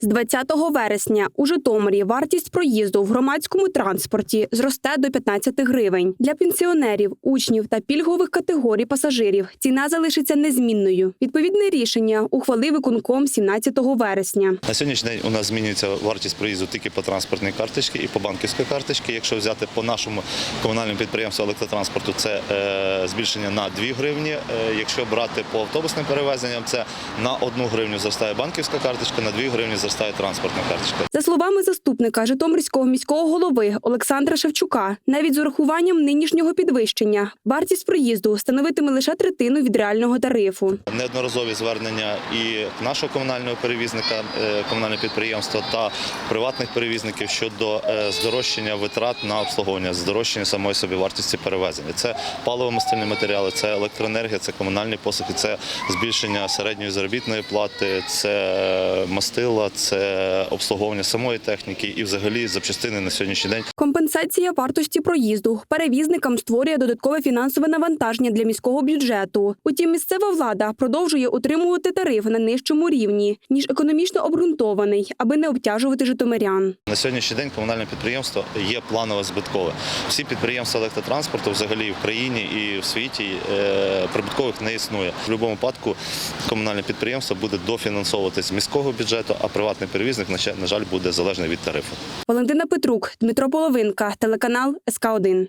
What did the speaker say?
З 20 вересня у Житомирі вартість проїзду в громадському транспорті зросте до 15 гривень. Для пенсіонерів, учнів та пільгових категорій пасажирів ціна залишиться незмінною. Відповідне рішення ухвалив виконком 17 вересня. На сьогоднішній день у нас змінюється вартість проїзду тільки по транспортній карточці і по банківській карточці. Якщо взяти по нашому комунальному підприємству електротранспорту, це е, збільшення на 2 гривні. Е, якщо брати по автобусним перевезенням, це на 1 гривню зростає банківська карточка, на 2 гривні зростає транспортна карточка. За словами заступника Житомирського міського голови Олександра Шевчука, навіть з урахуванням нинішнього підвищення вартість проїзду становитиме лише третину від реального тарифу. Неодноразові звернення і нашого комунального перевізника, е, комунального підприємства та приватних перевізників щодо е, здорожчання витрат на обслуговування, здорожчання самої собі вартості перевезення. Це паливо-мастильні матеріали, це електроенергія, це комунальні послуги, це збільшення середньої заробітної плати, це е, мастила, це обслуговування самої техніки і взагалі запчастини на сьогоднішній день. Компенсація вартості проїзду перевізникам створює додаткове фінансове навантаження для міського бюджету. Утім, місцева влада продовжує утримувати тариф на нижчому рівні ніж економічно обґрунтований, аби не обтяжувати житомирян. На сьогоднішній день комунальне підприємство є планово збиткове. Всі підприємства електротранспорту взагалі в країні і в світі е, прибуткових не існує. В будь-якому випадку комунальне підприємство буде дофінансовуватись з міського бюджету, а приватний перевізник, на жаль, буде залежний від тарифу. Валентина Петрук, Дмитро Половинка, телеканал СК 1